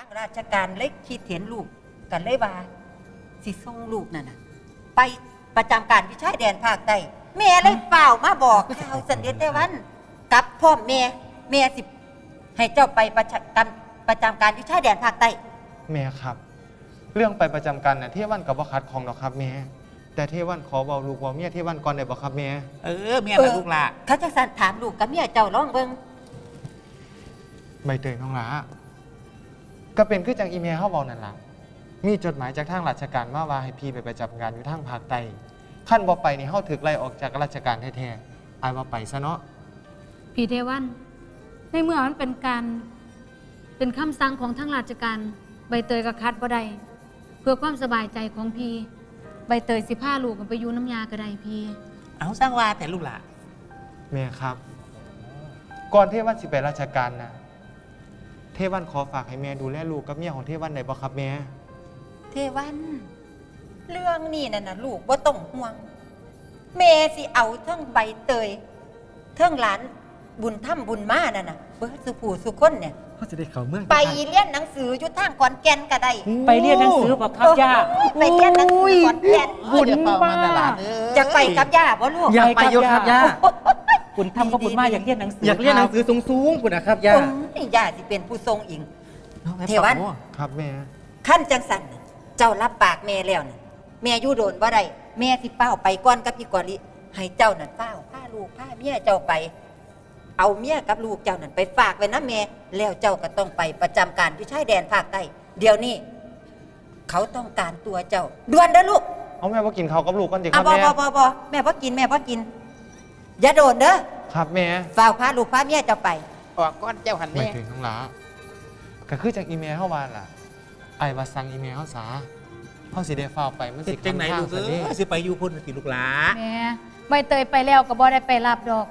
างราชการเล็กคิดเห็นลูกกันเลยว่าสิส่งลูกนั่นน่ะ ไปประจำการวิชายแดนภาคใต้แม่เลยเปล่ามาบอกข่าวสันเดชเทวันกับพ่อแม่แม่สิให้เจ้าไปประจำการประจำการวิชายแดนภาคใต้แม่ครับ เรื่องไปประจำการน่ะเทวันกับบ่คัดของดอกครับแม่แต่เทวันขอเบาลูกเบาเมียเทวันก่อนได้บ่ครับแม่เออเมียนะลูกหละเขาจะสันถามลูกกับเมียเจ้าร้องเบิงใบเตยน้องหลา ก็เป็นคือจังอีเมลเฮาเว้านั่นล่ะมีจดหมายจากทางราชการมาว่าให้พี่ไปประจำงานอยู่ทางภาคใต้ขั้นบ่ไปนี่เฮาถูกไล่ออกจากราชการแท้ๆอายว่าไปซะเนาะพี่เทวัน ในเมื่อมันเป็นการเป็นคำสั่งของทางราชการใบเตยกับคัดบ่ได้เพื่อความสบายใจของพี่ ใบเตยสิพาลูกมันไปอยู่น้ำยาก็ได้พี่เอาสร้างว่าแต่ลูกหละแม่ครับ ก่อนเทวันสิไปราชการนะ เทวันขอฝากให้แม่ดูแลลูกกับเมียของเทวันได้บ่ครับแม่เทวัน เรื่องนี้น่ะนะลูกว่าต้องห่วง แม่สิเอาเทั้งใบเตยเทั้งหลานบุญถ้ำบุญมานั่นน่ะเบิดสุผู้สุคนเนี่ย เขาจะได้เข้าเมืองไปเรียนหนังสืออยู่ทางขอนแก่นก็ได้ไปเรียนหนังสือบอกครับย่าไปเรียนหนังสือขอนแก่นบุญเดี๋ยวเป่ามันมาตกลาดเอ้ยจะไปกับย่าบ่ลูก อยากไปอยู่ครับย่า คุณทำกับบุญมาอยากเรียนหนังสืออยากเรียนหนังสือสูงๆคุณนะครับย่าโอ้ยย่าสิเป็นผู้ทรงอิง เทวัน ครับแม่ขั้นจังสันน่ะเจ้ารับปากแม่แล้วน่ะแม่อยู่โดนว่าไรแม่สิเป้าไปก้อนกับพี่กอลิให้เจ้านั่นเป้าพาลูกพาเมียเจ้าไป เอาเมียกับลูกเจ้านั่นไปฝากไว้นะแม่แล้วเจ้าก็ต้องไปประจำการที่ชายแดนภาคใต้เดี๋ยวนี้เขาต้องการตัวเจ้าด่วนเด้อลูกเอาแม่ว่ากินเขาวกับลูกก่อนจิคอะรับบอแม่บอบอบอแม่พ่กินแม่พ่กิน อย่าโดนเด้อครับแม่ฝ้ากพาลูกพาเมียเจ้าไปออกก้อนเจ้าหันไม่แม่ถึงน้องหลาก็คือจากอีเมลเข้ามาล่ะไอ้ว่าสั่งอีเมลเขาซาเขาสิได้ฟ้าวไปมันเฮ็สิดจังไหนค่ลูอกเอซะเด้อสิไปอยู่พุ่นสิลูกหละแม่ใบเตยไปแล้วก็บ่ได้ไปรับดอก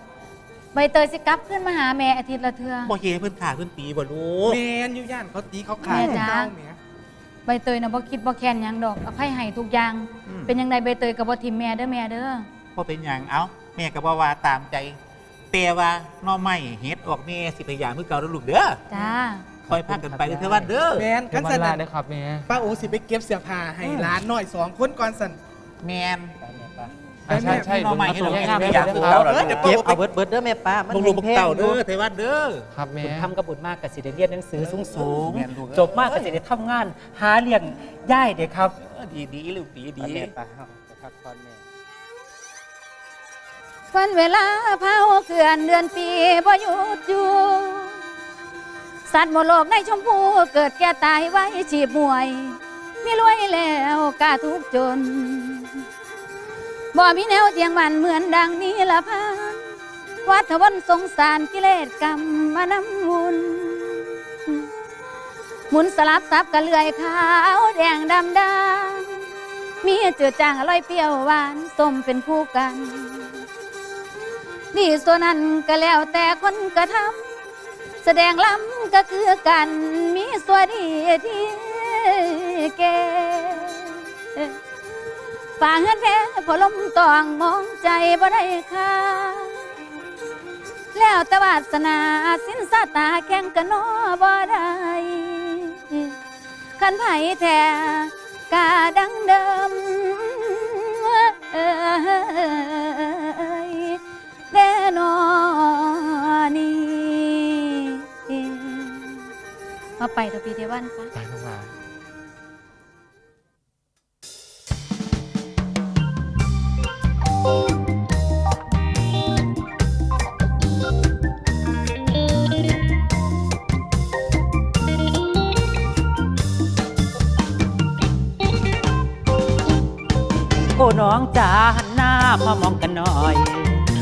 ใบเตยสิกลับขึ้นมาหาแม่อาทิตย์ละเทื่อ บ่เฮเพิ่นขาเพิ่นตีบ่ลูก แมนอยู่ย่านเขาตีเขาขาดแม่จ๋าเจ้าแหมใบเตยน่ะบ่คิดบ่แค้นหยังดอกอภัยให้ทุกอย่างเป็นยังไงใบเตยก็บ่ทิมแม่เด้อแม่เด้อ บ่เป็นหยังเอ้า แม่ก็บ่ว่าตามใจแต่ว่าหน้อไม้เฮ็ดออกแม่สิพยายามคือเก่าเด้อลูกเด้อจ้า คอยพากันไปเด้อเทวันเด้อแมนกักันนวัสันนลาน่ะได้ครับแม่ป้าโอสิไปเก็บเสื้อผ้าให้หลานหน่อยสองคนก่อนสัน แมน อะใช่ใช่น้องใหม่ให้ดูเราแลให้แม่อยากด้ดูวยเราครับเด้อเดี๋ยวเก็เก็บบเอาเบิดเบิดเด้อแม่ป้ามันลูกลูกบักเต่าเด้อแพงเทวันเด้อครับแม่คุณทำกับบุญมากกับสิได้เรียนหนังสือสูงสูงๆแม่นลูกเอ้ยจบมากกับสิได้ทำงาน หาเลี้ยงย่ายเด็กครับเออดีดีลูกดีดี แม่ป้า วันเวลาเผาเขื่อนเดือนปีบ่หยุดอยู่สัตว์หมดโลกในชมพูเกิดแก่ตายไว้ชีพมวย มีรวยแล้วกาทุกจน บ่ มีแนวเทียงมันเหมือนดังนี้ละพันวัฏวันสงสารกิเลสกรรมมานำมุนหมุนสลับซับกะเลื่อยขาวแดงดำดำมีเจือจางอร่อยเปรี้ยวหวานส้มเป็นคู่กัน ดีส่วนนั้นก็แล้วแต่คนกระทำแสดงล้ำก็คือกันมีส่วนดีที่เกฝ่าเงินแท้พอลมตองมองใจบ่ได้ค่าแล้วแต่วาสนาสินสาตาแข่งกันนอบ่ได้ขันไผ่แท้กาดังเดิม มาไปเถอะพี่เทวันปะ ไปน้องหลาโอ้น้องจ๋าหันหน้ามามองกันหน่อย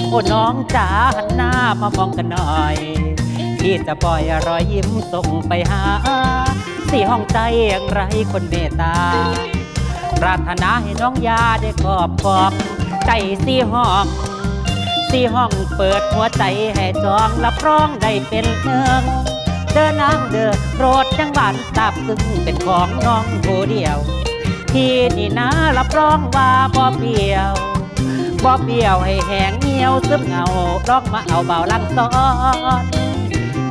โอ้น้องจ๋าหันหน้ามามองกันหน่อย พี่จะปล่อยรอยยิ้มส่งไปหา สี่ห้องใจอย่างไรคนเมตตา ปรารถนาให้น้องยาได้กอบกอบ ใจสี่ห้อง สี่ห้องเปิดหัวใจให้จองรับรองได้เป็นเนืองเดินนางเดินโปรดจังหวานทราบซึ้งเป็นของน้องผู้เดียวที่นี่นะรับรองว่าบ่เปียวบ่เปียวให้แหงเหี่ยวซึมเงาลองมาเอาเบาลังซ้อน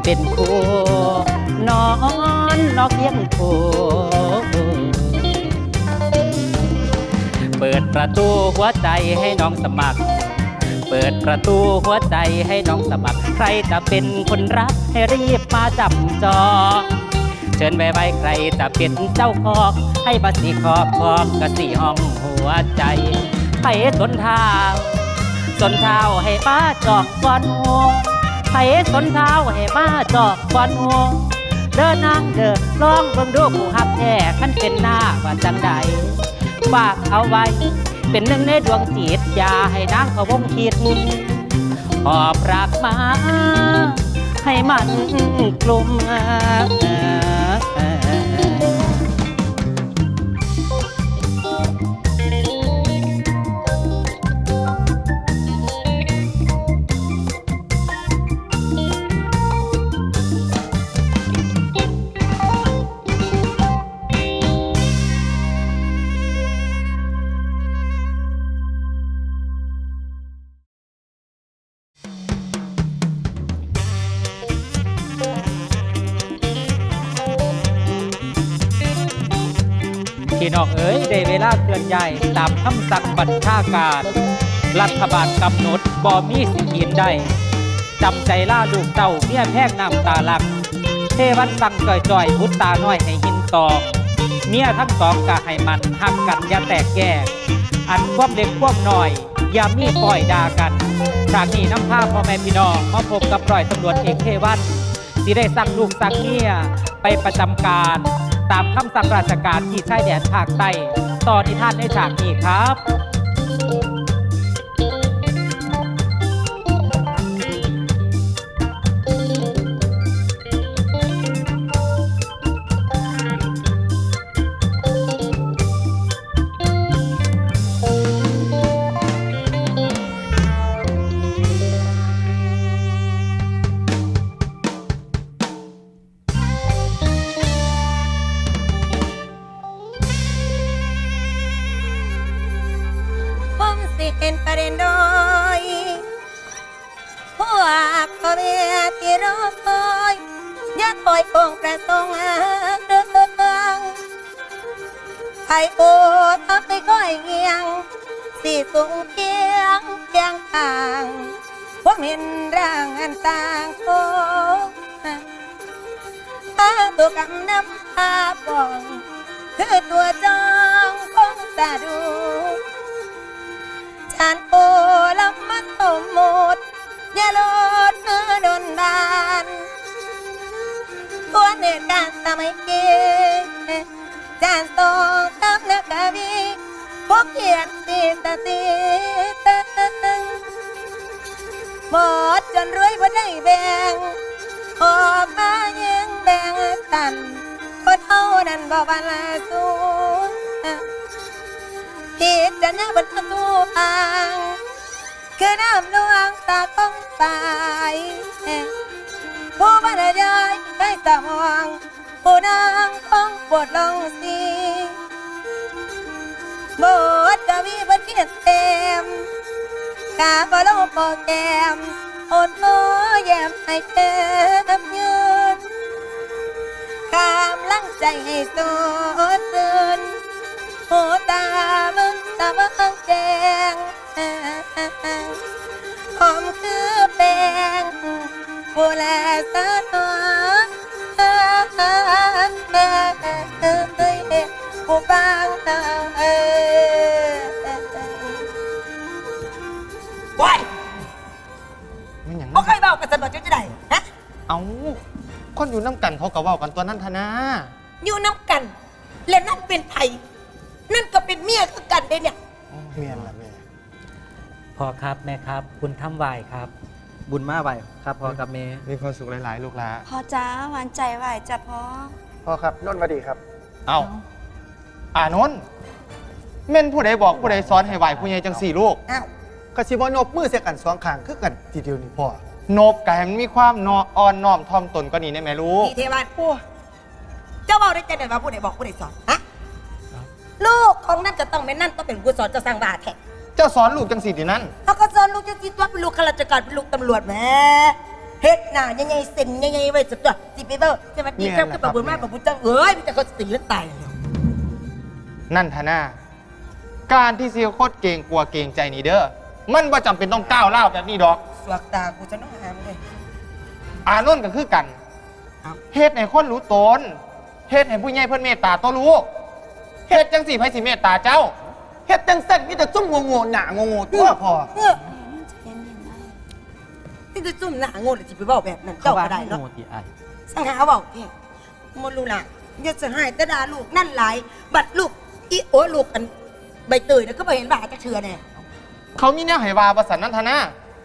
เป็นคู่นอนนอกเพียงโถเปิดประตูหัวใจให้น้องสมัคร เปิดประตูหัวใจให้น้องสมัคร ใครจะเป็นคนรักให้รีบมาจับจองเชิญไว้ไว้ใครจะเป็นเจ้าคอกให้บัสีขอบขอบกะสีห้องหัวใจไปสนเท้าสนเท้าให้ป้าจอกก่อนหัว ไปสนเท้าให้ป้าจอกก่อนหัวเดินนางเดินลองเบิ่งดูผู้หักแท้ขันเป็นหน้าว่าจังใดฝากเอาไว้ เป็นหนึ่งในดวงจิตอย่าให้นางพะวงคิดหอบรักมา ให้มันกลุ่ม พี่น้องเอ๋ยได้เวลาเคลื่อนย้ายตามคำสั่งบัญชาการ รัฐบาลกำหนดบ่มีสิขีนได้จำใจล่าลูกเต้าเมียแพงน้ำตาลัก เทวันสั่งจ่อยๆพุตตาน้อยให้หินตอกเมียทั้งสองกะให้มันหักกันอย่าแตกแยก อันความเล็กความน้อย อย่ามีปล่อยด่ากัน จากนี้น้ำผ้าพ่อแม่พี่น้องมาพบกับร้อยตำรวจเอกเทวันที่ได้สั่งลูกสั่งเมียไปประจำการ ตามคำสั่งราชการที่ชายแดนภาคใต้ต่อนิทานในฉากนี้ครับ ตัวกำน้ำพาปอง คือตัวจองของสาดูฉันโอละมันสมมติอย่าลดเมื่อโดนบานตัวเหตุการณ์สมัยเกจานตองทำนักกวีพวกเขียนสีสติตึงหมดจนรวยบ่ได้แบ่ง ออมายังแบ่งกันคนเท่านั้นบ่บาลาสูงคิดจะหน้าบนตูอ่างคือน้ำลวงตาของตายผู้บรรยายได้สมองผู้นางของปวดลงสีบทจะมีบทเขียนเต็มกาบลงโปรแกรม อดโอยแย้มให้เต็มยืนกำลังใจให้สดชื่นโอ้ตามึงตามึงแดงหอมคือแป้งผู้แลสะท้อนผู้ฟังเออว้าย บ่นั้นเคยเว้ากันสนดจะจะได้ฮะเอาคนอยู่น้ำกันเขาก็เว้ากันตัวนั้นทนาอยู่น้ำกัน และนั่นเป็นไผนั่นก็เป็นเมียคือกันเด้เนี่ยอ๋อเมียนละแม่พ่อครับแม่ครับ คุณทำไหวครับ บุญมาไหวครับพ่อกับแม่มีความสุขหลาย ๆ ลูกหลาพอจ้าหวานใจไหวจ้ะพ่อพ่อครับนนท์มาดีครับ เอาอานนท์แม่นผู้ใดบอกผู้ใดสอนให้ไหวผู้ใหญ่จังสี่ลูกอ้าวกสิบอนบมือเสียกันสองข้างคือกันทีเดียวนี่พ่อ นบกให้มันมีความนออ่อนน้อมถ่อมตนก็นี่ได้ไหมลูกพี่เทวันเจ้าเว้าได้จังได๋ว่าผู้ใดบอกผู้ใดสอนฮะลูกของนั่นจะต้องเป็นนั่นต้องเป็นผู้สอนเจะสร้างบาแท้เจ้าสอนลูกจังสี่ดีนั่นเขาก็สอนลูกจะสิตัวเป็นลูกข้าราชการเป็นลูกตำรวจแหม่เฮ็ดหน้าใหญ่ๆเส้นใหญ่ๆไว้สักตัวสิไปเบ้าสวัสดีครับแม่นกับล่ะครับปะบุญมาปะบุญจังเอ้ยมันจะเขาตีแล้วตายแล้วนั่นทนาการที่เซียวโคตรเก่งกลัวเก่งใจนี่เด้อมันบ่จำเป็นต้องก้าวเล่าวแบบนี้ดอก สวกตากูจะน้องหามเลยอานนท์ก็คือกันครับเฮ็ดให้คนรู้ตนเฮ็ดให้ผู้ใหญ่เพิ่นเมตตาตัวรู้เฮ็ดจังสี่ไผสิเมตตาเจ้าเฮ็ดจังเส้นมีแต่ซุ่มโง่ๆหนาโง่ๆตัวพอเออนี่จะซุ่มหน้าโง่เลยสิไปเบ้าแบบนั้นเขาเจ้าว่าก็ได้ให้เนาะโง่ที่ไอ้ายสังหาเบาแท้มรู้ล่ะอย่าจะให้แต่ด่าลูกนั่นหลายบัดลูกอีโอลูกอันใบเตยนะก็ไปเห็นว่าจะเชื่อแน่เขามีแนวให้ว่าประสันนันทนา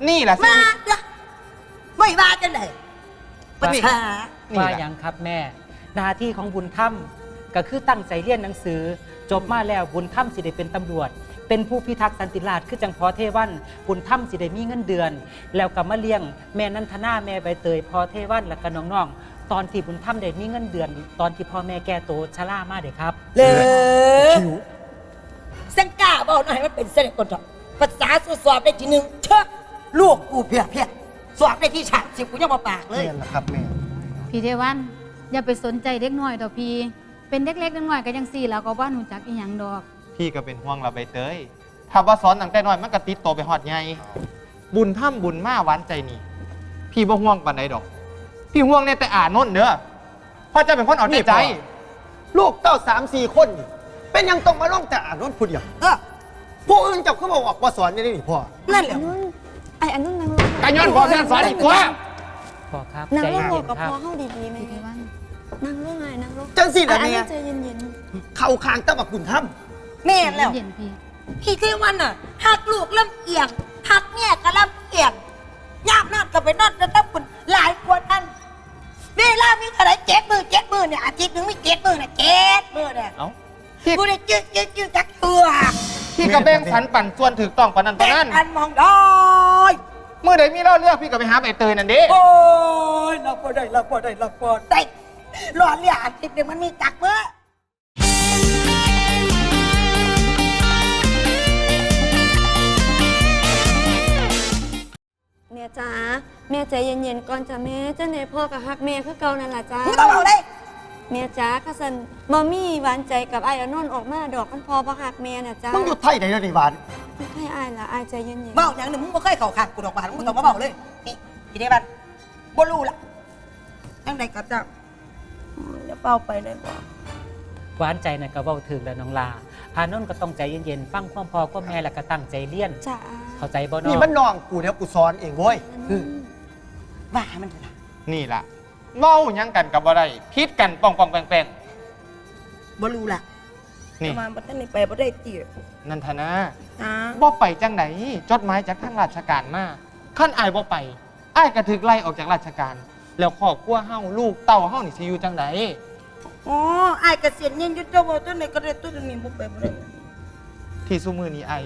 นี่แหละสิมาละไม่ว่าจังไดปัญหานี่ว่าแหละหยังครับแม่ หน้าที่ของบุญถ้ำก็คือตั้งใจเรียนหนังสือ จบมาแล้วบุญถ้ำสิได้เป็นตำรวจ เป็นผู้พิทักษ์สันติราษฎร์คือจังพอเทวัน บุญถ้ำสิได้มีเงินเดือน แล้วก็มาเลี้ยงแม่นันทนาแม่ใบเตยพอเทวันและก็น้องๆตอนที่บุญถ้ำได้มีเงินเดือน ตอนที่พ่อแม่แก่โตชรามาเด็กครับ เลยสังกาบอกหน่อยมันเป็นเสด็จคนเถอะภาษาสอบได้ทีหนึ่งเชอะ ลูกกูเพียเพียสอบได้ที่ฉากสิบกูยังมาปากเลยเนี่ยแหละครับแม่พี่เทวันอย่าไปสนใจเด็กน้อยดอกพี่ เป็นเด็กเล็กเด็กน้อยก็ยังสี่แล้วก็บ้านหนูจักอีหยังดอก พี่ก็เป็นห่วงเราใบเตย ถ้าว่าสอนตั้งแต่น้อยมันก็ติดโตไปฮอดใหญ่บุญถ้ำบุญมาหวานใจนี่ พี่บ่ห่วงปานใดดอก พี่ห่วงเนี่ยแต่อ่านนท์เด้อเพราะเจะเป็นคนเอาแต่ใจนี่พ่อลูกเต้าสามสี่คนนี่เป็นยังต้องมาล่องแต่อ่านนท์ผู้เดียวเออผู้อื่นจับเขาบอกว่าสอนนี่นี่พ่อ นั่นแหละไอ้อันนู้นนางลงกะย้อนพ่อแม่นสอนอีกว่าพ่อครับนางใจลงเย็นกับๆครับพ่อเข้าดีๆไหมพี่เทวันนางลงไงนางลงจังสิไอ้ล่ะอันแม่นั้นใจเย็นเข้าคางตะบักบุญถ้แม่นแล้ว เย็นพี่ พี่เทวันน่ะหักลูกลำเอียงหักเนี่ยก็ลำเอียงยากนอนก็ไปนอนจะต้องคุณหลายกว่าท่านเวลามีเท่าไหรเจ็ดมือเจ็ดมือเนี่ยอาทิตย์หนึงมีเจ็ดมือเนี่ยเจ็ดมือเนี่ยเอ้าพี่กูได้จืดจืดจืดจักตัว พี่ก็แบ่งสันปั่นส่วนถือต้องปานนั้นปาแต่นนั้นอันมองได้เมื่อใดมีเล่าเรื่องพี่ก็ไปหาใบเตยนั่นเด้โอ้ยรับบ่ได้รับบ่ได้รับบ่ได้รอเรียอาทิตย์หนึงมันมีจักมือๆแม่จ๋าแม่ใจเย็นๆก่อนจ้ะแม่เจ้าในพ่อกับฮักแม่คือเก่านั่นล่ะจ้ามึงต้องเอาเลย แม่จ๋าข้าสันบอมี่หวานใจกับไอ้อนนท์ออกมาดอกมันพอพฮักแม่น่ะจ้าำมึงอยู่ไทยไหนแล้วนี่หวานให้อายล่ะอายใจเย็นๆเมาอย่างหนึ่งมึงบ่เคยเข้าข้างกูดอกบานมึงต้องมาเมาเลยนี่พี่เดบันบ่รู้ล่ะจังใดก็จะเดี๋ยวเป่าไปเลยบ่หวานใจน่ะก็เว้าถึงแล้วน้องลา อานนท์ก็ต้องใจเย็นๆ ฟังความพอความแม่แล้วก็ตั้งใจเรียน จ้าเข้าใจบ่นี่เนาะมันน้องกูเดี๋ยวกูสอนเองเว้ย ว่ามันเถอะล่ะนี่ล่ะ เว้าหยังกันกับบ่ได้พิดกันป่องป่องแปงแปงบ่รู้ล่ะนี่แต่ว่าบ่ทันได้ไปบ่ได้ตินันทนานะบ่ไปจังไหนจดหมายจากทางราชการมาขั้นอายบ่ไปอายก็ถึกไล่ออกจากราชการ แล้วครอบครัวเฮาลูกเต้าเฮานี่สิอยู่จังไหนอ๋ออ้ายเกษียณเงินอยู่เจ้าบ่ตัวไหนก็ได้ตัวนี้บ่ไปบ่ได้ที่ซุมือนี้อาย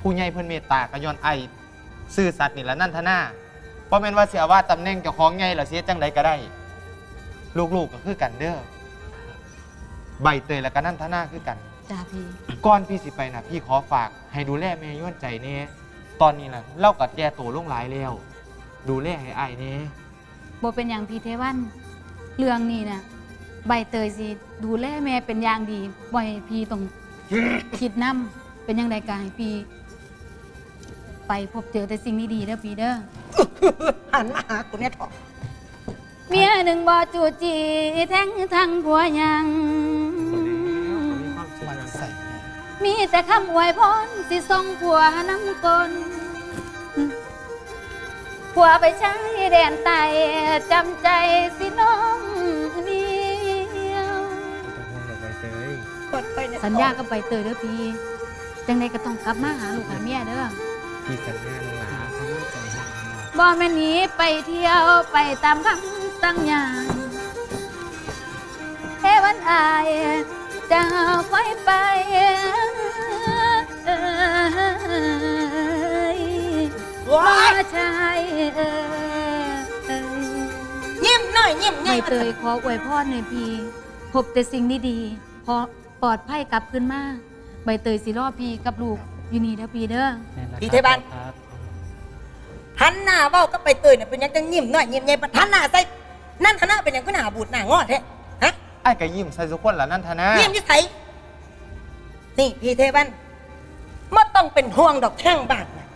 ผู้ใหญ่เพิ่นเมตตาก็ย้อนอายซื่อสัตย์นี่ละนันทนาบ่แม่นว่าเสียว่าตำแหน่งเจ้าของใหญ่แล้วเสียจังใดก็ได้ ลูกๆก็คือกันเด้อใบเตยและก็นันทนาคือกัน จ้าพี่ก่อนพี่สิไปนะพี่ขอฝากให้ดูแลแม่ย้วนใจเน่ตอนนี้ล่ะเล่ากัดแย่ตัวลงหลายแล้ว ดูแลให้อายเน่บ่เป็นอย่างพี่เทวันเรื่องนี้นะใบเตยสิดูแลแม่เป็นอย่างดีบ่ให้พี่ต้อง คิดนํเป็นยังไงกายพี่ ไปพบเจอแต่สิ่งดีๆเด้อพี่เด้อหันมาหากูเนี่ยเถอะ เมียหนึ่งบ่จูจีแท้งทั้งผัวยัง มันใส่มีแต่คำอวยพรสิส่งผัวน้ำกลผัวไปใช้แดนไตจำใจสิน้องเดียวเปิดไปเนี่ยสัญญากับใบเตยเด้อพี่ จังใดก็ต้องกลับมาหาลูกหาเมียเด้อ พี่สัญญาน้องหลาบ่แม่นหนีไปเที่ยวไปตามคำ สั่งยางเทวันอายจะคอยไปว้าชายเอ้ยยิ้มหน่อยยิ้มใบง่ายเตยขออวยพรในพี่พบแต่สิ่งดีๆพอปลอดภัยกลับขึ้นมาใบเตยสิรอพี่กับลูกอยู่นี่เด้อพี่เด้อ แม่นล่ะครับพี่เทบันครับหันหน้าเว้าก็ไปเตยน่ะเป็นหยังจังยิ้มหน้อยยิ้มใหญ่ปะหันหน้าใส่ นั่นคณะเป็นหยังก็หน้าบูดหน้างอแท้ฮะไอ้ายก็ยิ้มใส่ทุกคนละนั่นทนะยิ้มอยู่ไสนี่พี่เทวันไม่ต้องเป็นห่วงดอกแท่งบ้านนะ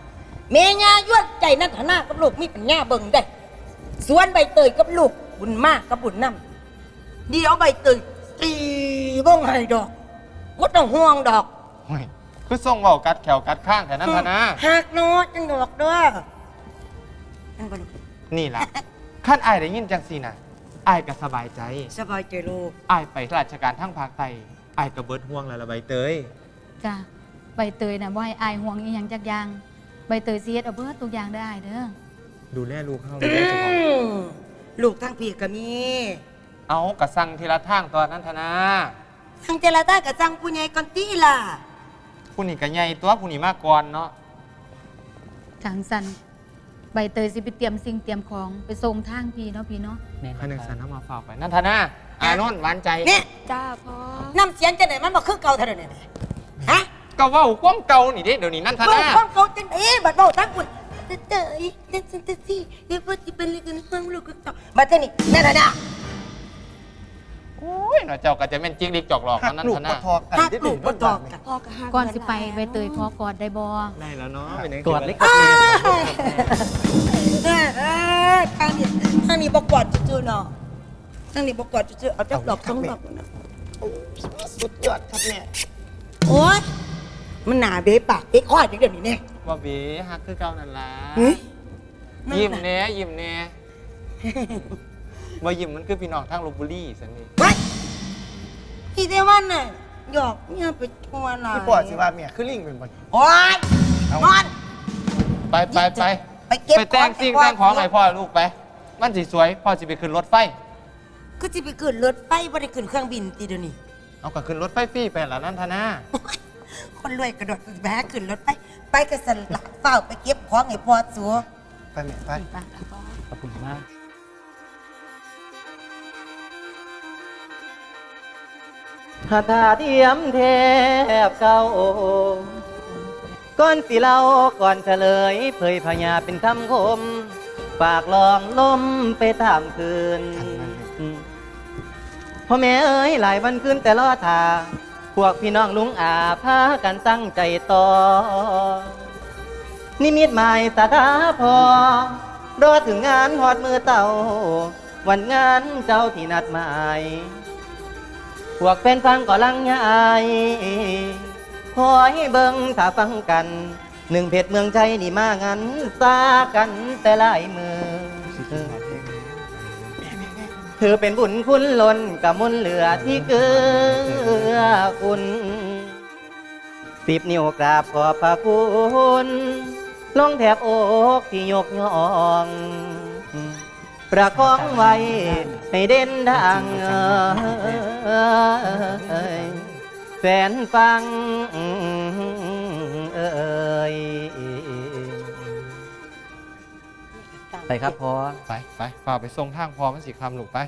เมียายวดใจนั่นฐานะกับลูกมีปัญญาเบิ่งได้ส่วนใบเตยกับลูกบุญมากกับบุญน้ำเดี๋ยวใบเตยตีบ้งให้ดอกก็ต้องห่วงดอก โอ้ยคือส่งเว้ากัดแขวกัดข้างแต่นั่นทนะหักเนาะจังดอกเด้อนั่นบ่ลูกนี่ล่ะ ขั้นไอ้ายได้ยินจังสีนะไอ้ายก็สบายใจสบายใจลูกไอ้ายไปราชการทั้งภาคใต้ไอ้ายก็เบิดห่วงแล้วละใบเตย จ้ะใบเตยน่ะบ่ให้อายห่วงอีหยังจักอย่างใบเตยสิเฮ็ดเอาเบิดทุกอย่างได้ออ้ายเด้อดูแลลูกเขาอืดูแลเจ้าของมลูกทั้งพี่ก็มีเอากระสั่งทีละทางตอนนั้นทนะทั้งเจรตากับจังผู้ใหญ่ก่อนตี้ล่ะ ผู้นี่ก็ใหญ่ตัวผู้นี่มากก่อนเนาะ ทางสัน ใบเตยสิไปเตรียมสิ่งเตรียมของไปส่งทางพี่เนาะพี่เนาะแม่นข้าหนึ่งคสัรันบน้ำมาฝากไปนั่นทนะอานนท์หวานใจเนี่ยจ้าพ่อน้ำเสียงจะไหนมันบอกคือเก่าเท่าเดิมเนี่ยฮะก็เว่าความเก่านี่เด้เดี๋ยวนี้นั่นทเบิ่งนะความเก่าจังเอ๊ะบัดเบาทั้งคุณเตยเตยเต้นเต้นสิเดี๋ยวพอจะเป็นเรื่องกันฟังลูกก็ต่อบัดเทนี่นั่นน่ะนะ โอ้ยเนาะเจ้าก็จะแม่นจิกลิกจอกหลอกหักนั่นลูกทบ่นะทอกันหักได้ลูกบ่ทอกันพ่อก็หักก่อนสิไปเหใบมืเตยขอกอดได้บ่ได้แล้วเนาะเป็นยังไงตรวจเล็กเอ้ยเอ้ยเอ้ยทางนี้ทางนี้บอกกอดจู่ๆเนาะทางนี้บอกกอดจู่ๆเอาจับดอกสองดอกนะสุดยอดครับแม่โอ๊ยมันหนาเบ๊ปากเบ๊คอดอย่างเดียวนี้เนี่ยว่าเบีฮักคือเก่านั่นล่ะเฮ้ยยิ้มแหน่ยิ้มแหน่ ว่ายิ้มมันคือพี่น้องทางลบบุรีสันนี่ไว้พี่เทวันน่ะหยอกเนี่ยไปทัวร์หน่อยพี่ปอดสิว่าแม่คือลิงเป็นบ่นี่โอ๊ยนอน ไปไปไปไปเก็บไปแต่งสิ่งแต่งของให้พ่อลูกไป มันสิสวยพ่อสิไปขึ้นรถไฟ ก็จะไปขึ้นรถไฟบ่ได้ขึ้นเครื่องบินตีเดี๋ยวนี้ เอาก็ขึ้นรถไฟฟรีไปละนั่นทนะคนรวยกระโดดแบกขึ้นรถไฟไปกระสันหลักเฝ้าไปเก็บของให้พ่อสัว ไปแม่ไป ขอบคุณมาก หาตาเทียมแทบเก่าก่อนสิเล่าก่อนเฉลย เผยพญาเป็นคำคม ปากลองล้มไปตามคืนพ่อแม่เอ้ยหลายวันคืนแต่รอทาพวกพี่น้องลุงอาพากันตั้งใจต่อ นิมิตหมายสถาพอ รอถึงงานหอดมือเต่า วันงานเจ้าที่นัดหมาย พวกเป็นฟังก็ลังยายขอให้เบิ่งถ้าฟังกัน หนึ่งเพชรเมืองใจนี่มางันซากันแต่หลายมือ เธอเป็นบุญคุณล้นกับมุนเหลือที่เกือคุณสิบนิ้วกราบขอบพระคุณลงแถบอกที่ยกย่อง ประคองไว้ให้เด่นดังเอ่ยแฟนฟังเอ่ยไปครับพอไปไปฝากไปทรงทางพอมันสิคำลูกไป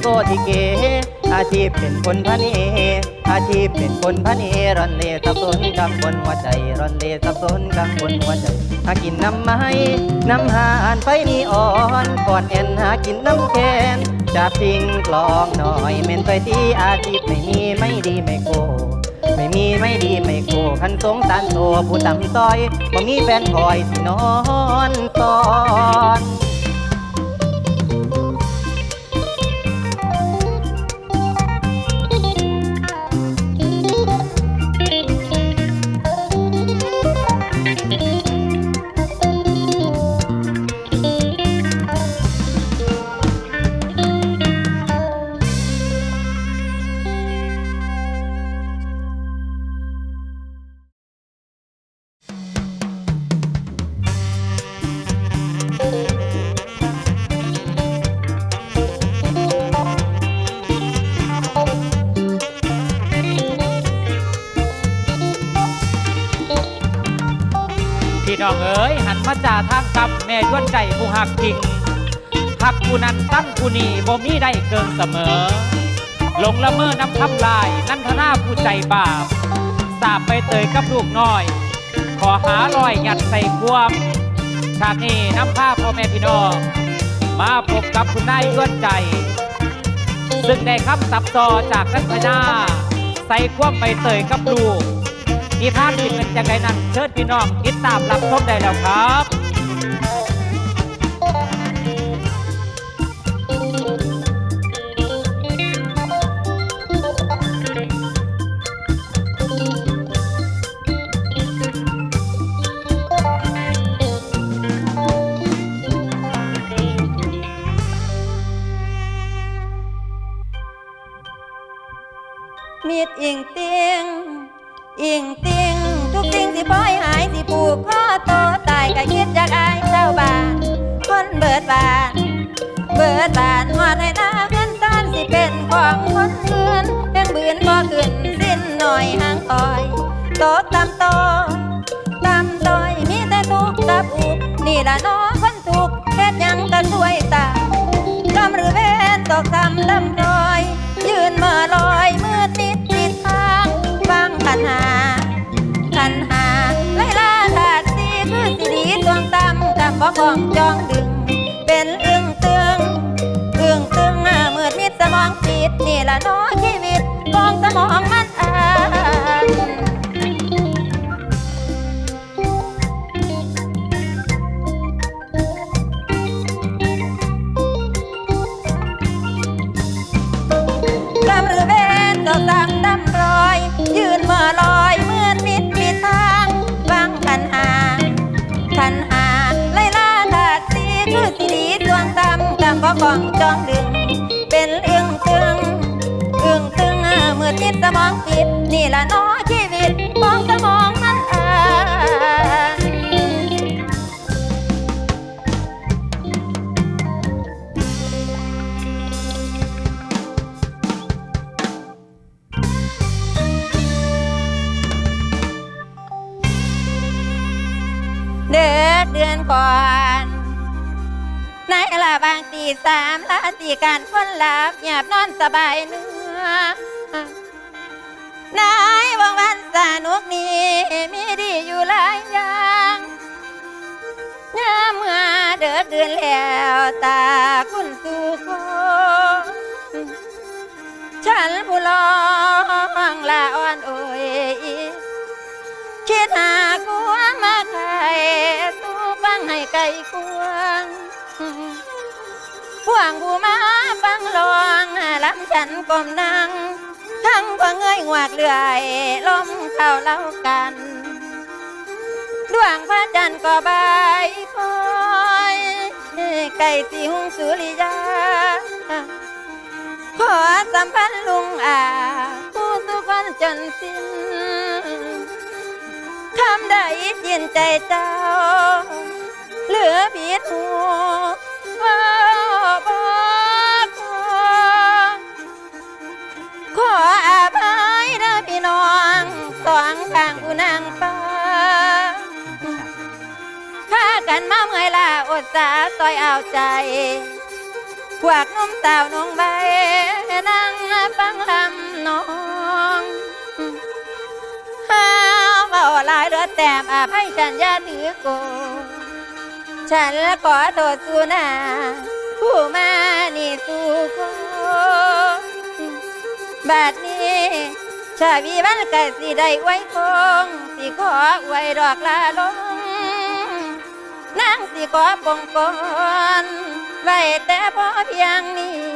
โกทีเก อาชีพเป็นคนพะเนอาชีพเป็นคนพะเนร่อนเลสับสนกังวลหัวใจร่อนเลสับสนกังวลหัวใจหากินน้ำไม้น้ำหานไฟนีอ่อนก่อนแอนหากินน้ำแคนจับจริงกลองหน่อยเม่นไปที่อาชีพไม่มีไม่ดีไม่โกไม่มีไม่ดีไม่โกคันสงสารตัวผู้ต่ำต้อยบ่มีแฟนคอยสินอนตอน ย่องเอ๋ยหันมาจ่าทางกรรมแม่ย้วนใจผู้หักพิงหักผู้นั้นตั้งผู้นี้บ่มีได้เกินเสมอ หลงละเมอน้ำคำลาย นันทนาผู้ใจบาปสาบไปเตยกับลูกน้อย ขอหาลอยหยัดใส่ความฉากนี้น้ำภาพ่อแม่พี่น้องมาพบกับคุณนายย้วนใจ ซึ่งได้คำตับต่อจากนันทนาใส่ความไปเตยกับลูก มีภาพที่เป็นจังไดนั้นเชิญพี่น้องติดตามรับชมได้แล้วครับ บอกของจองดึง เป็นอึ้งตึงอึ้งตึงมืดมิดสมองปิดนี่ละน้อชีวิตกองสมองมา สามลาตีการคนหลับหยาบนอนสบายเนื้อนายวังวันสนุกนี้มีดีอยู่หลายอย่างยามเมื่อเดือดเดือนแล้วตาคุณสู่คนฉันผู้ลองละอ่อนโอยคิดหากัวมาไข่สู้ฟังให้ไกลคว พวงผู้มาฟังลองลำฉันก้มนั่งทั้งก็เงยหวากเลื่อยลมเข้าเล่ากันดวงพระจันทร์ก็บายคอยไก่สีหุงสุริยา ขอสัมพันธ์ลุงอาผู้สุคนจนสิ้นคำได้ยินใจเจ้า เหลือผิดหูว่า ขออภัยนะพี่น้องสองข้างผู้นางฟ้าพากันมาเมื่อยลาอดสาซอยเอาใจพวกนุ่มสาวนองใบนั่งฟังลำน้องห้าเบาหลายเรือแต้มอาภัยฉันย่าถือโกฉันขอโทษสูนาผู้มานี่สู่ค บาดนี้ชาวีมันก็สิได้ไว้คงสิขอไว้ดอกลาลงนางสิขอปงกอนไว้แต่พอเพียงนี้